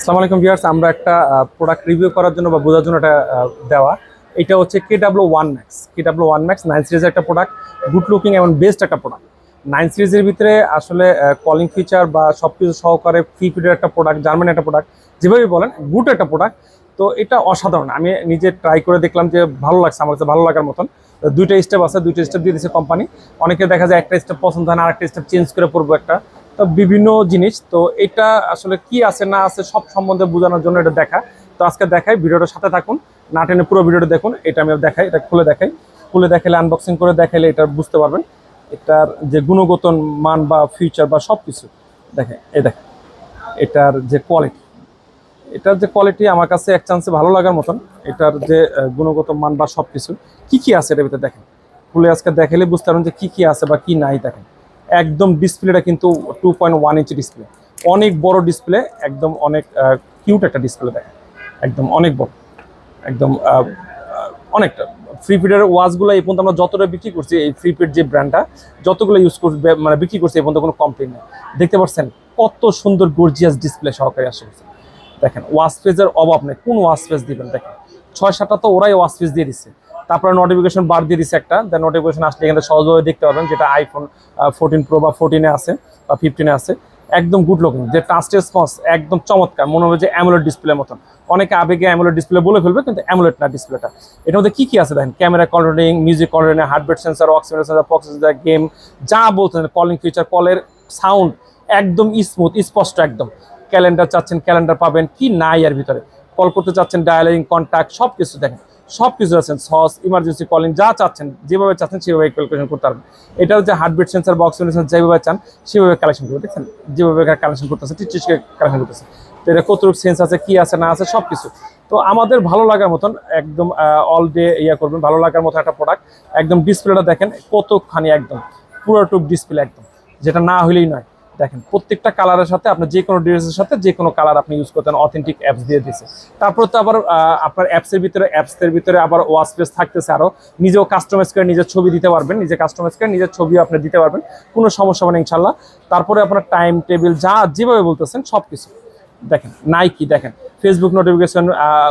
আসসালামু আলাইকুম ভিউয়ার্স, আমরা একটা প্রোডাক্ট রিভিউ করার জন্য বা বোঝার জন্য এটা দেওয়া। এটা হচ্ছে K W one max K W one max nine সিরিজের একটা প্রোডাক্ট গুড লুকিং এবং বেস্ট একটা প্রোডাক্ট নাইন সিরিজের ভিতরে আসলে কলিং ফিচার বা সব কিছু সহকারে ফ্রি পিডের একটা প্রোডাক্ট জার্মান একটা প্রোডাক্ট যেভাবে বলেন গুড একটা প্রোডাক্ট তো এটা অসাধারণ। আমি নিজে ট্রাই করে দেখলাম যে ভালো লাগছে, আমার কাছে ভালো লাগার মতন। দুইটা স্টেপ আছে, দুইটা স্টেপ দিয়ে দিচ্ছে কোম্পানি অনেকে দেখা যায় একটা স্টেপ পছন্দ হয় না, আরেকটা স্টেপ চেঞ্জ করে পড়ব একটা। বিভিন্ন জিনিস। তো এটা আসলে কি আছে, না আছে, সব সম্বন্ধে বোঝানোর জন্য এটা দেখা। তো আজকে দেখাই, ভিডিওটার সাথে থাকুন। না টেনে পুরো ভিডিওটা দেখুন, এটা আমি দেখাই, এটা খুলে দেখাই। খুলে দেখালে আনবক্সিং করে দেখাইলে এটা বুঝতে পারবেন। এটার যে গুণগত মান বা ফিউচার বা সব কিছু দেখেন, এই দেখেন, এটার যে কোয়ালিটি এটার যে কোয়ালিটি আমার কাছে এক চান্সে ভালো লাগার মতন, এটার যে গুণগত মান বা সব কিছু কী কী আছে এটার ভিতরে দেখেন। খুলে আজকে দেখালে বুঝতে পারবেন যে কী কী আছে বা কী নাই, দেখেন। একদম ডিসপ্লেটা কিন্তু two point one inch display অনেক বড় ডিসপ্লে একদম অনেক কিউট একটা ডিসপ্লে দেখেন। একদম অনেক বড়। একদম অনেকটা ফ্রি পিডের ওয়াচগুলো এই পর্যন্ত আমরা যতটা বিক্রি করছি, এই ফ্রি পিড যে ব্র্যান্ডটা যতগুলো ইউজ করছি মানে বিক্রি করছি, এই পর্যন্ত কোনো কমপ্লেন নেই। দেখতে পাচ্ছেন কত সুন্দর গর্জিয়াস ডিসপ্লে সহকারে আসে দেখেন ওয়াশ পেজের অভাব নেই। কোন ওয়াশ পেজ দিবেন? দেখেন, ছয় সাতটা তো ওরাই ওয়াশ পেজ দিয়ে দিচ্ছে। তারপরে নোটিফিকেশন বার দিয়ে দিচ্ছে একটা দেন নোটিফিকেশন আসলে এখানে সহজভাবে দেখতে পাবেন যেটা আইফোন ফোরটিন প্রো বা ফোরটিনে আছে বা ফিফটিনে আছে। একদম গুড লুকিং যে টাচ রেসপন্স একদম চমৎকার, মনে হবে যে অ্যামোলেড ডিসপ্লে মতন। অনেকে আবেগে অ্যামোলেড ডিসপ্লে বলে ফেলবে, কিন্তু অ্যামোলেড না ডিসপ্লেটা এটার মধ্যে কি কি আছে দেখেন? Camera controlling music controlling heartbeat sensor oximeter sensor pox sensor game যা বলছেন কলিং ফিচার কলের সাউন্ড একদম স্মুথ স্পষ্ট একদম। ক্যালেন্ডার চাচ্ছেন ক্যালেন্ডার পাবেন, কি নাই এর ভিতরে। কল করতে চাচ্ছেন ডায়ালিং কন্ট্যাক্ট সব কিছু দেখেন। সব কিছু আছেন, সস ইমার্জেন্সি কলিং যা চাচ্ছেন, যেভাবে চাচ্ছেন সেভাবে ক্যালকুলেশন করতে পারবেন। এটা হচ্ছে হার্টবিট সেন্সার বক্স সেন্সার যেভাবে চান, সেভাবে কালেকশন করবে দেখছেন? যেভাবে কালেকশন করতেছে টিচিস কালেকশন করতেছে। তো এটা কতটুকু সেন্স আছে, কি আছে, না আছে সব কিছু তো আমাদের ভালো লাগার মতন একদম অল ডে ইয়া করবেন, ভালো লাগার মতো একটা প্রোডাক্ট একদম ডিসপ্লেটা দেখেন, কতখানি একদম পুরোটুক ডিসপ্লে একদম। যেটা না হলেই নয়। দেখেন, প্রত্যেকটা কালারের সাথে আপনার যে কোনো ড্রেসের সাথে যে কোনো কালার আপনি ইউজ করতেন অথেন্টিক অ্যাপস দিয়ে দিয়েছে তারপর তো আবার আপনার অ্যাপসের ভিতরে অ্যাপসের ভিতরে আবার ওয়াশ পেস থাকতেছে আরও নিজেও কাস্টমাইজ করে নিজের ছবি দিতে পারবেন, নিজে কাস্টমাইজ করে নিজের ছবিও আপনি দিতে পারবেন, কোনো সমস্যা হবে না ইনশাল্লাহ তারপরে আপনার টাইম টেবিল যা যেভাবে বলতেছেন সব কিছু দেখেন নাইকি দেখেন Facebook notification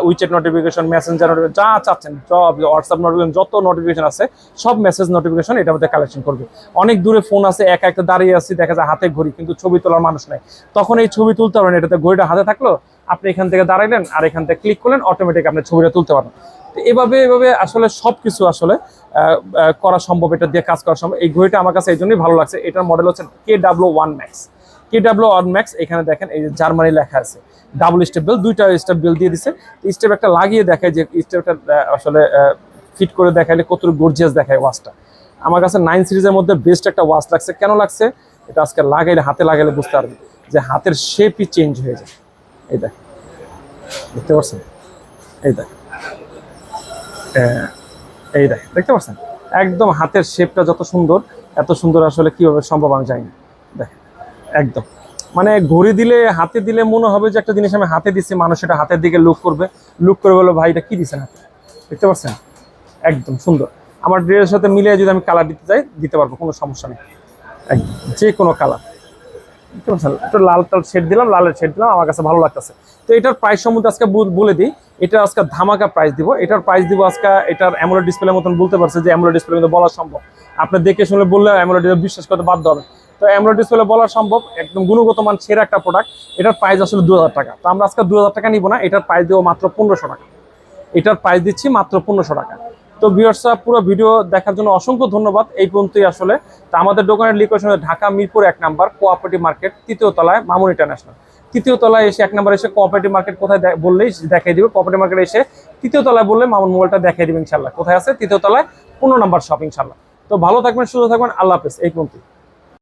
WeChat notification Messenger notification যা চাচ্ছেন, সব হোয়াটসঅ্যাপ নোটিফিকেশন যত নোটিফিকেশন আছে, সব মেসেজ নোটিফিকেশন এটার মধ্যে কালেকশন করবে। অনেক দূরে ফোন আছে, একা একটা দাঁড়িয়ে আছি, দেখা যায় হাতে ঘড়ি, কিন্তু ছবি তোলার মানুষ নাই। তখন এই ছবি তুলতে পারেন এটাতে ঘড়িটা হাতে থাকল, আপনি এখান থেকে দাঁড়াইলেন, আর এখান থেকে ক্লিক করলেন অটোমেটিক আপনি ছবিটা তুলতে পারেন তো এভাবে এভাবে আসলে সব কিছু আসলে করা সম্ভব, এটা দিয়ে কাজ করা সম্ভব। এই ঘড়িটা আমার কাছে এই জন্যই ভালো লাগছে, এটার মডেল হচ্ছে K W one max K W one max এখানে দেখেন এই যে জার্মানি লেখা আছে। ডাবল স্টেপ বেল দুইটা স্টেপ বেল দিয়ে দিছে। স্টেপ একটা লাগিয়ে দেখায় যে স্টেপটা আসলে ফিট করে দেখাইলে কত গর্জিয়াস দেখায় ওয়াচটা আমার কাছে নাইন সিরিজের মধ্যে বেস্ট একটা ওয়াচ লাগছে। কেন লাগছে? এটা আজকে লাগাইলে, হাতে লাগাইলে বুঝতে পারবে যে হাতের শেপই চেঞ্জ হয়ে যায়। এই দেখ, দেখতে পাচ্ছেন এই দেখ এই দেখ, দেখতে পাচ্ছেন একদম হাতের শেপটা যত সুন্দর, এত সুন্দর আসলে কীভাবে সম্ভব আমি জানি না। একদম। মানে ঘড়ি দিলে, হাতে দিলে মনে হবে যে একটা জিনিস আমি হাতে দিচ্ছি মানুষ এটা হাতের দিকে লুক করবে। লুক করে বলো ভাই, এটা কি দিচ্ছেন হাতে দেখতে পাচ্ছেন? একদম সুন্দর। আমার ড্রেসের সাথে মিলিয়ে যদি আমি কালার দিতে চাই, দিতে পারব, কোনো সমস্যা নেই। একদম, যে কোনো কালার একটু লাল টাল শেড দিলাম, লালের শেড দিলাম, আমার কাছে ভালো লাগতেছে। তো এটার প্রাইস সম্বন্ধে আজকে বলে দিই। এটা আজকে ধামাকা প্রাইস দিব। এটার প্রাইস দিব আজকে, এটার অ্যামোলেড ডিসপ্লে মতন বলতে পারছে যে অ্যামোলেড ডিসপ্লে কিন্তু বলা সম্ভব। আপনি দেখে শুনে বললে অ্যামোলেড বিশ্বাস করতে বাধ্য হবে। তো অ্যামোলেড ডিসপ্লে বলা সম্ভব, একদম গুণগত মান সেরা একটা প্রোডাক্ট এটার প্রাইস আসলে দু হাজার টাকা। তো আমরা আজকে দু হাজার টাকা নিব না, এটার প্রাইস দেবো মাত্র পনেরোশো টাকা। এটার প্রাইস দিচ্ছি মাত্র পনেরোশো টাকা। তো ভিউয়ার্সরা পুরো ভিডিও দেখার জন্য অসংখ্য ধন্যবাদ। এই পর্যন্তই আসলে। তা আমাদের দোকানের লোকেশন ঢাকা মিরপুর এক নাম্বার কোঅপারেটিভ মার্কেট তৃতীয় তলায় মামুন ইন্টারন্যাশনাল তৃতীয় তলায় এসে এক নাম্বার এসে কোঅপারেটিভ মার্কেট কোথায় বললেই দেখাই দিবে। কোঅপারেটিভ মার্কেট এসে তৃতীয় তলায় বললে মামুন মোবাইলটা দেখাই দিবে ইনশাল্লাহ কোথায় আছে? তৃতীয় তলায় পনেরো নাম্বার শপিং ইনশাল্লাহ তো ভালো থাকবেন, সুস্থ থাকবেন, আল্লাহ হাফেজ। এই পর্যন্ত